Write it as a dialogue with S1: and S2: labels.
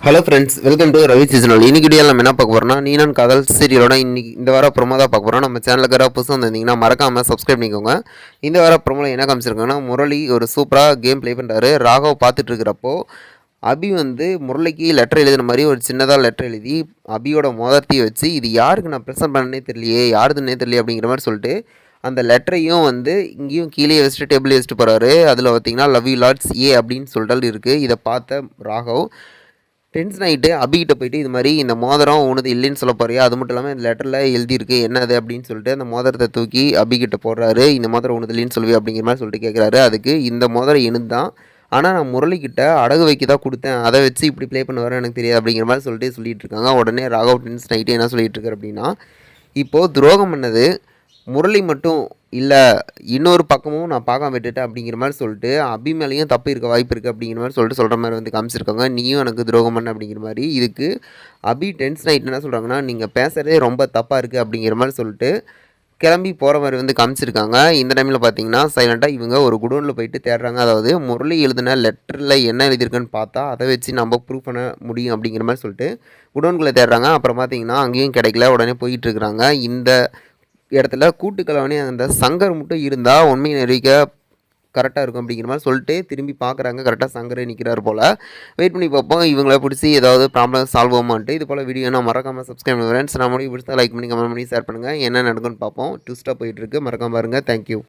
S1: Hello friends welcome to Ravi seasonal இன்னைக்கு video நம்ம என்ன பார்க்க போகிறோம்னா நீனன் காதல் சீரியலோட இன்னைக்கு இந்த வாரம் ப்ரொமோ தான் பார்க்க போகிறோம் நம்ம சேனலுக்கு யாராவது புதுசாக வந்திருந்தீங்கன்னா மறக்காமல் சப்ஸ்கிரைப் பண்ணிக்கோங்க. இந்த வாரம் ப்ரொமோவில் என்ன காமிச்சிருக்காங்கன்னா முரளி ஒரு சூப்பராக கேம் ப்ளே பண்ணுறாரு ராகவ் பார்த்துட்டு இருக்கிறப்போ அபி வந்து முரளிக்கு லெட்டர் எழுதுன மாதிரி ஒரு சின்னதாக லெட்டர் எழுதி அபியோட மோதிரத்தையும் வச்சு இது யாருக்கு நான் ப்ரெசென்ட் பண்ணனே தெரியலையே யாருதுன்னே தெரியலையே அப்படிங்கிற மாதிரி சொல்லிட்டு அந்த லெட்டரையும் வந்து இங்கேயும் கீழே வச்சுட்டு டேபிள் வச்சுட்டு போகிறாரு அதில் பார்த்தீங்கன்னா லவ் யூ லாட்ஸ் ஏ அப்படின்னு சொல்லிட்டு இருக்குது இதை பார்த்த ராகவ் டென்ஷன் ஆகிட்டு அபிகிட்ட போயிட்டு இது மாதிரி இந்த மோதிரம் உனது இல்லைன்னு சொல்ல போறியா? அது மட்டும் இல்லாமல் இந்த லெட்டரில் எழுதியிருக்கு என்னது அப்படின்னு சொல்லிட்டு அந்த மோதிரத்தை தூக்கி அபிகிட்ட போடுறாரு. இந்த மோதிரம் உனது இல்லைன்னு சொல்லுவி அப்படிங்கிற மாதிரி சொல்லிட்டு கேட்குறாரு அதுக்கு இந்த மோதிரம் எனது தான் ஆனால் நான் முரளிக்கிட்ட அடகு வைக்க தான் கொடுத்தேன். அதை வச்சு இப்படி ப்ளே பண்ணுவாரு எனக்கு தெரியாது அப்படிங்கிற மாதிரி சொல்லிட்டு சொல்லிட்டு இருக்காங்க. உடனே ராகவ் டென்ஷன் ஆகிட்டு என்ன சொல்லிட்டு இருக்காரு அப்படின்னா இப்போது துரோகம் பண்ணது முரளி மட்டும் இல்லை இன்னொரு பக்கமும் நான் பார்க்காம விட்டுட்டேன் அப்படிங்கிற மாதிரி சொல்லிட்டு அபி மேலேயும் தப்பு இருக்க வாய்ப்பு இருக்குது அப்படிங்கிற மாதிரி சொல்லிட்டு சொல்கிற மாதிரி வந்து காமிச்சிருக்காங்க. நீயும் எனக்கு துரோகம் பண்ண அப்படிங்கிற மாதிரி. இதுக்கு அபி டென்ஷன் ஆகிட்டு என்ன சொல்கிறாங்கன்னா நீங்கள் பேசுகிறதே ரொம்ப தப்பாக இருக்குது அப்படிங்கிற மாதிரி சொல்லிட்டு கிளம்பி போகிற மாதிரி வந்து காமிச்சிருக்காங்க. இந்த டைமில் பார்த்தீங்கன்னா சைலண்ட்டாக இவங்க ஒரு குடோனில் போயிட்டு தேடுறாங்க. அதாவது முரளி எழுதின லெட்டரில் என்ன எழுதியிருக்குன்னு பார்த்தா அதை வச்சு நம்ம ப்ரூவ் பண்ண முடியும் அப்படிங்கிற மாதிரி சொல்லிட்டு குடோன்குள்ளே தேடுறாங்க. அப்புறம் பார்த்தீங்கன்னா அங்கேயும் கிடைக்கல. உடனே போயிட்டுருக்குறாங்க இந்த இடத்துல கூட்டுக்கலவனே அந்த சங்கர் மட்டும் இருந்தால் உண்மையை நிரூபிக்க கரெக்டாக இருக்கும் அப்படிங்கிற மாதிரி சொல்லிட்டு திரும்பி பார்க்குறாங்க. கரெக்டாக சங்கரே நிற்கிறார் போல். வெயிட் பண்ணி பார்ப்போம். இவங்கள பிடிச்சி ஏதாவது ப்ராப்ளம் சால்வ் ஆகுமான்ட்டு இது போல் வீடியோ நான் மறக்காமல் சப்ஸ்கிரைப் பண்ணுங்க ஃப்ரெண்ட்ஸ் நம்ம பிடிச்சா லைக் பண்ணி கமெண்ட் பண்ணி ஷேர் பண்ணுங்கள் என்ன நடக்கும்னு பார்ப்போம். ட்விஸ்ட்டாக போயிட்டுருக்கு மறக்காமல் பாருங்கள் தேங்க்யூ